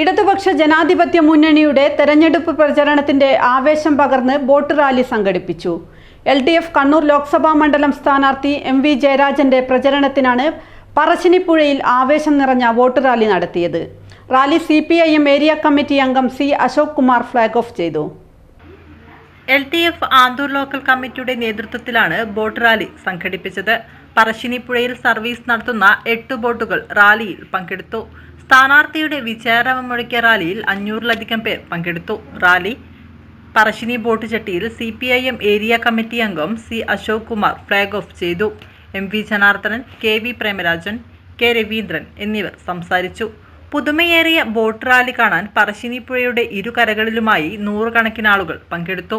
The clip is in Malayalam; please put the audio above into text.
ഇടതുപക്ഷ ജനാധിപത്യ മുന്നണിയുടെ തെരഞ്ഞെടുപ്പ് പ്രചരണത്തിന്റെ ആവേശം പകർന്ന് ബോട്ട് റാലി സംഘടിപ്പിച്ചു. L D F Kannur Lok Sabha മണ്ഡലം സ്ഥാനാർത്ഥി എം വി ജയരാജന്റെ പ്രചരണത്തിനാണ് പറശ്ശിനിപ്പുഴയിൽ ആവേശം നിറഞ്ഞ വോട്ട് റാലി നടത്തിയത്. Rally C P I M area committee അംഗം C Ashok Kumar flag off ചെയ്തു. L T F Anthoor local കമ്മിറ്റിയുടെ നേതൃത്വത്തിലാണ് ബോട്ട് റാലി സംഘടിപ്പിച്ചത്. പറശ്ശിനിപ്പുഴയിൽ സർവീസ് നടത്തുന്ന എട്ട് ബോട്ടുകൾ റാലിയിൽ പങ്കെടുത്തു. സ്ഥാനാർത്ഥിയുടെ വിചാരമം മുഴക്കിയ റാലിയിൽ അഞ്ഞൂറിലധികം പേർ പങ്കെടുത്തു. റാലി പറശ്ശിനി ബോട്ട് ചട്ടിയിൽ C P I M area committee അംഗം C Ashok Kumar flag off ചെയ്തു. M V Janardhanan K V Premarajan K Raveendran എന്നിവർ സംസാരിച്ചു. പുതുമയേറിയ ബോട്ട് റാലി കാണാൻ പറശ്ശിനിപ്പുഴയുടെ ഇരുകരകളിലുമായി നൂറുകണക്കിന് ആളുകൾ പങ്കെടുത്തു.